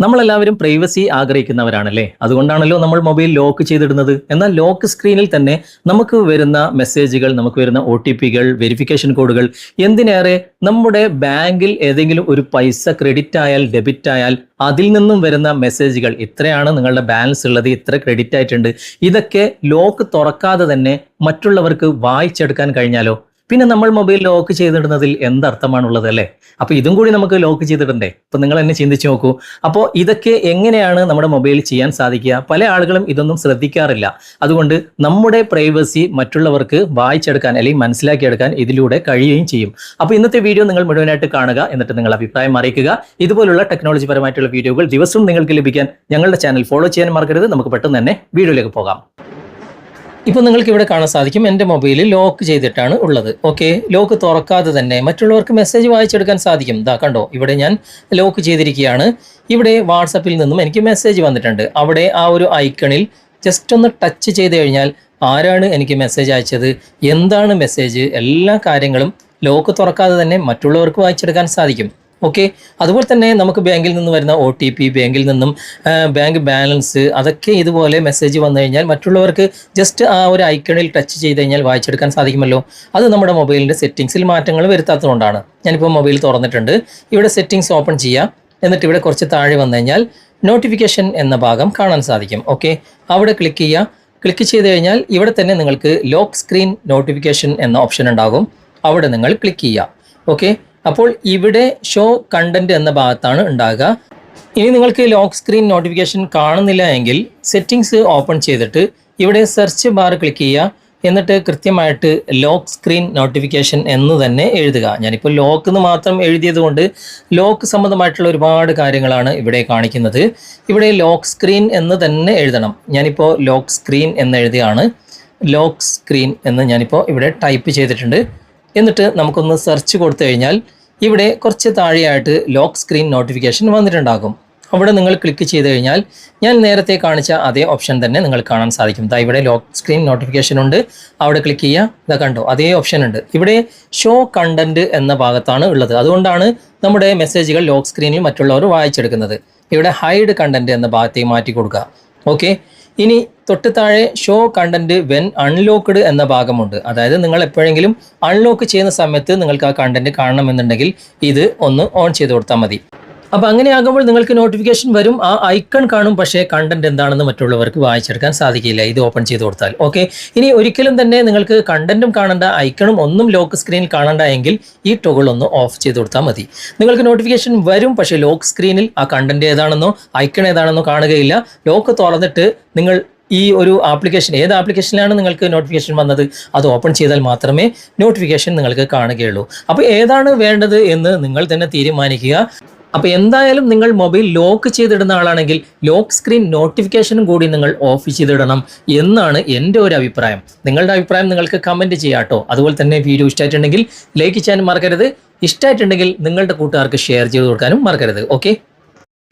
നമ്മളെല്ലാവരും പ്രൈവസി ആഗ്രഹിക്കുന്നവരാണല്ലേ? അതുകൊണ്ടാണല്ലോ നമ്മൾ മൊബൈൽ ലോക്ക് ചെയ്തിടുന്നത്. എന്നാൽ ലോക്ക് സ്ക്രീനിൽ തന്നെ നമുക്ക് വരുന്ന മെസ്സേജുകൾ നമുക്ക് വരുന്ന ഒ ടി പികൾ വെരിഫിക്കേഷൻ കോഡുകൾ എന്തിനേറെ? നമ്മുടെ ബാങ്കിൽ ഏതെങ്കിലും ഒരു പൈസ ക്രെഡിറ്റ് ആയാൽ ഡെബിറ്റ് ആയാൽ അതിൽ നിന്നും വരുന്ന മെസ്സേജുകൾ ഇത്രയാണ് നിങ്ങളുടെ ബാലൻസ് ഉള്ളത് ഇത്ര ക്രെഡിറ്റ് ആയിട്ടുണ്ട്? ഇതൊക്കെ ലോക്ക് തുറക്കാതെ തന്നെ മറ്റുള്ളവർക്ക് വായിച്ചെടുക്കാൻ കഴിഞ്ഞാലോ? പിന്നെ നമ്മൾ മൊബൈൽ ലോക്ക് ചെയ്തിടുന്നതിൽ എന്തർത്ഥമാണുള്ളത് അല്ലേ? അപ്പൊ ഇതും കൂടി നമുക്ക് ലോക്ക് ചെയ്തിടണ്ടേ? അപ്പൊ നിങ്ങൾ എന്നെ ചിന്തിച്ചു നോക്കൂ. അപ്പോൾ ഇതൊക്കെ എങ്ങനെയാണ് നമ്മുടെ മൊബൈലിൽ ചെയ്യാൻ സാധിക്കുക? പല ആളുകളും ഇതൊന്നും ശ്രദ്ധിക്കാറില്ല. അതുകൊണ്ട് നമ്മുടെ പ്രൈവസി മറ്റുള്ളവർക്ക് വായിച്ചെടുക്കാൻ അല്ലെങ്കിൽ മനസ്സിലാക്കിയെടുക്കാൻ ഇതിലൂടെ കഴിയുകയും ചെയ്യും. അപ്പോൾ ഇന്നത്തെ വീഡിയോ നിങ്ങൾ മുഴുവനായിട്ട് കാണുക. എന്നിട്ട് നിങ്ങൾ അഭിപ്രായം അറിയിക്കുക. ഇതുപോലുള്ള ടെക്നോളജി പരമായിട്ടുള്ള വീഡിയോകൾ ദിവസവും നിങ്ങൾക്ക് ലഭിക്കാൻ ഞങ്ങളുടെ ചാനൽ ഫോളോ ചെയ്യാൻ മറക്കരുത്. നമുക്ക് പെട്ടെന്ന് തന്നെ വീഡിയോയിലേക്ക് പോകാം. ഇപ്പോൾ നിങ്ങൾക്ക് ഇവിടെ കാണാൻ സാധിക്കും എന്റെ മൊബൈലിൽ ലോക്ക് ചെയ്തിട്ടാണ് ഉള്ളത്. ഓക്കെ ലോക്ക് തുറക്കാതെ തന്നെ മറ്റുള്ളവർക്ക് മെസ്സേജ് വായിച്ചെടുക്കാൻ സാധിക്കും. ഇതാ കണ്ടോ? ഇവിടെ ഞാൻ ലോക്ക് ചെയ്തിരിക്കുകയാണ്. ഇവിടെ വാട്സപ്പിൽ നിന്നും എനിക്ക് മെസ്സേജ് വന്നിട്ടുണ്ട്. അവിടെ ആ ഒരു ഐക്കണിൽ ജസ്റ്റ് ഒന്ന് ടച്ച് ചെയ്ത് കഴിഞ്ഞാൽ ആരാണ് എനിക്ക് മെസ്സേജ് അയച്ചത്? എന്താണ് മെസ്സേജ് എല്ലാ കാര്യങ്ങളും ലോക്ക് തുറക്കാതെ തന്നെ മറ്റുള്ളവർക്ക് വായിച്ചെടുക്കാൻ സാധിക്കും. ഓക്കെ അതുപോലെ തന്നെ നമുക്ക് ബാങ്കിൽ നിന്ന് വരുന്ന ഒ ടി പി ബാങ്കിൽ നിന്നും ബാങ്ക് ബാലൻസ് അതൊക്കെ ഇതുപോലെ മെസ്സേജ് വന്നു കഴിഞ്ഞാൽ മറ്റുള്ളവർക്ക് ജസ്റ്റ് ആ ഒരു ഐക്കണിൽ ടച്ച് ചെയ്ത് കഴിഞ്ഞാൽ വായിച്ചെടുക്കാൻ സാധിക്കുമല്ലോ. അത് നമ്മുടെ മൊബൈലിന്റെ സെറ്റിങ്സിൽ മാറ്റങ്ങൾ വരുത്താത്തതുകൊണ്ടാണ്. ഞാനിപ്പോൾ മൊബൈൽ തുറന്നിട്ടുണ്ട്. ഇവിടെ സെറ്റിങ്സ് ഓപ്പൺ ചെയ്യാം. എന്നിട്ട് ഇവിടെ കുറച്ച് താഴെ വന്നു കഴിഞ്ഞാൽ നോട്ടിഫിക്കേഷൻ എന്ന ഭാഗം കാണാൻ സാധിക്കും. ഓക്കെ അവിടെ ക്ലിക്ക് ചെയ്യുക. ക്ലിക്ക് ചെയ്ത് കഴിഞ്ഞാൽ ഇവിടെ തന്നെ നിങ്ങൾക്ക് ലോക്ക് സ്ക്രീൻ നോട്ടിഫിക്കേഷൻ എന്ന ഓപ്ഷൻ ഉണ്ടാകും. അവിടെ നിങ്ങൾ ക്ലിക്ക് ചെയ്യുക. ഓക്കെ അപ്പോൾ ഇവിടെ ഷോ കണ്ടന്റ് എന്ന ഭാഗത്താണ് ഉണ്ടാകുക. ഇനി നിങ്ങൾക്ക് ലോക്ക് സ്ക്രീൻ നോട്ടിഫിക്കേഷൻ കാണുന്നില്ല എങ്കിൽ സെറ്റിങ്സ് ഓപ്പൺ ചെയ്തിട്ട് ഇവിടെ സെർച്ച് ബാർ ക്ലിക്ക് ചെയ്യുക. എന്നിട്ട് കൃത്യമായിട്ട് ലോക്ക് സ്ക്രീൻ നോട്ടിഫിക്കേഷൻ എന്ന് തന്നെ എഴുതുക. ഞാനിപ്പോൾ ലോക്ക് എന്ന് മാത്രം എഴുതിയത് കൊണ്ട് ലോക്ക് സംബന്ധമായിട്ടുള്ള ഒരുപാട് കാര്യങ്ങളാണ് ഇവിടെ കാണിക്കുന്നത്. ഇവിടെ ലോക്ക് സ്ക്രീൻ എന്ന് തന്നെ എഴുതണം. ഞാനിപ്പോൾ ലോക്ക് സ്ക്രീൻ എന്ന് എഴുതിയാണ് ലോക്ക് സ്ക്രീൻ എന്ന് ഞാനിപ്പോൾ ഇവിടെ ടൈപ്പ് ചെയ്തിട്ടുണ്ട്. എന്നിട്ട് നമുക്കൊന്ന് സെർച്ച് കൊടുത്തു കഴിഞ്ഞാൽ ഇവിടെ കുറച്ച് താഴെയായിട്ട് ലോക്ക് സ്ക്രീൻ നോട്ടിഫിക്കേഷൻ വന്നിട്ടുണ്ടാകും. അവിടെ നിങ്ങൾ ക്ലിക്ക് ചെയ്ത് കഴിഞ്ഞാൽ ഞാൻ നേരത്തെ കാണിച്ച അതേ ഓപ്ഷൻ തന്നെ നിങ്ങൾ കാണാൻ സാധിക്കും. ദാ ഇവിടെ ലോക്ക് സ്ക്രീൻ നോട്ടിഫിക്കേഷൻ ഉണ്ട്. അവിടെ ക്ലിക്ക് ചെയ്യുക. ഇതാ കണ്ടോ അതേ ഓപ്ഷൻ ഉണ്ട്. ഇവിടെ ഷോ കണ്ടന്റ് എന്ന ഭാഗത്താണ് ഉള്ളത്. അതുകൊണ്ടാണ് നമ്മുടെ മെസ്സേജുകൾ ലോക്ക് സ്ക്രീനിൽ മറ്റുള്ളവർ വായിച്ചെടുക്കുന്നത്. ഇവിടെ ഹൈഡ് കണ്ടന്റ് എന്ന ഭാഗത്തേക്ക് മാറ്റി കൊടുക്കുക. ഓക്കെ ഇനി തൊട്ട് താഴെ ഷോ കണ്ടന്റ് വെൻ അൺലോക്ക്ഡ് എന്ന ഭാഗമുണ്ട്. അതായത് നിങ്ങൾ എപ്പോഴെങ്കിലും അൺലോക്ക് ചെയ്യുന്ന സമയത്ത് നിങ്ങൾക്ക് ആ കണ്ടന്റ് കാണണമെന്നുണ്ടെങ്കിൽ ഇത് ഒന്ന് ഓൺ ചെയ്ത് കൊടുത്താൽ മതി. അപ്പോൾ അങ്ങനെയാകുമ്പോൾ നിങ്ങൾക്ക് നോട്ടിഫിക്കേഷൻ വരും. ആ ഐക്കൺ കാണും പക്ഷേ കണ്ടന്റ് എന്താണെന്ന് മറ്റുള്ളവർക്ക് വായിച്ചെടുക്കാൻ സാധിക്കില്ല. ഇത് ഓപ്പൺ ചെയ്ത് കൊടുത്താൽ. ഓക്കെ ഇനി ഒരിക്കലും തന്നെ നിങ്ങൾക്ക് കണ്ടന്റും കാണേണ്ട ഐക്കണും ഒന്നും ലോക്ക് സ്ക്രീനിൽ കാണണ്ട എങ്കിൽ ഈ ടോഗിൾ ഒന്ന് ഓഫ് ചെയ്ത് കൊടുത്താൽ മതി. നിങ്ങൾക്ക് നോട്ടിഫിക്കേഷൻ വരും പക്ഷേ ലോക്ക് സ്ക്രീനിൽ ആ കണ്ടന്റ് ഏതാണെന്നോ ഐക്കൺ ഏതാണെന്നോ കാണുകയില്ല. ലോക്ക് തുറന്നിട്ട് നിങ്ങൾ ഈ ഒരു ആപ്ലിക്കേഷൻ ഏത് ആപ്ലിക്കേഷനിലാണ് നിങ്ങൾക്ക് നോട്ടിഫിക്കേഷൻ വന്നത്? അത് ഓപ്പൺ ചെയ്താൽ മാത്രമേ നോട്ടിഫിക്കേഷൻ നിങ്ങൾക്ക് കാണുകയുള്ളൂ. അപ്പോൾ ഏതാണ് വേണ്ടത് എന്ന് നിങ്ങൾ തന്നെ തീരുമാനിക്കുക. അപ്പോൾ എന്തായാലും നിങ്ങൾ മൊബൈൽ ലോക്ക് ചെയ്തിടുന്ന ആളാണെങ്കിൽ ലോക്ക് സ്ക്രീൻ നോട്ടിഫിക്കേഷനും കൂടി നിങ്ങൾ ഓഫ് ചെയ്തിടണം എന്നാണ് എന്റെ ഒരു അഭിപ്രായം. നിങ്ങളുടെ അഭിപ്രായം നിങ്ങൾക്ക് കമന്റ് ചെയ്യാട്ടോ അതുപോലെ തന്നെ വീഡിയോ ഇഷ്ടമായിട്ടുണ്ടെങ്കിൽ ലൈക്ക് ചെയ്യാനും മറക്കരുത്. ഇഷ്ടമായിട്ടുണ്ടെങ്കിൽ നിങ്ങളുടെ കൂട്ടുകാർക്ക് ഷെയർ ചെയ്ത് കൊടുക്കാനും മറക്കരുത്. ഓക്കെ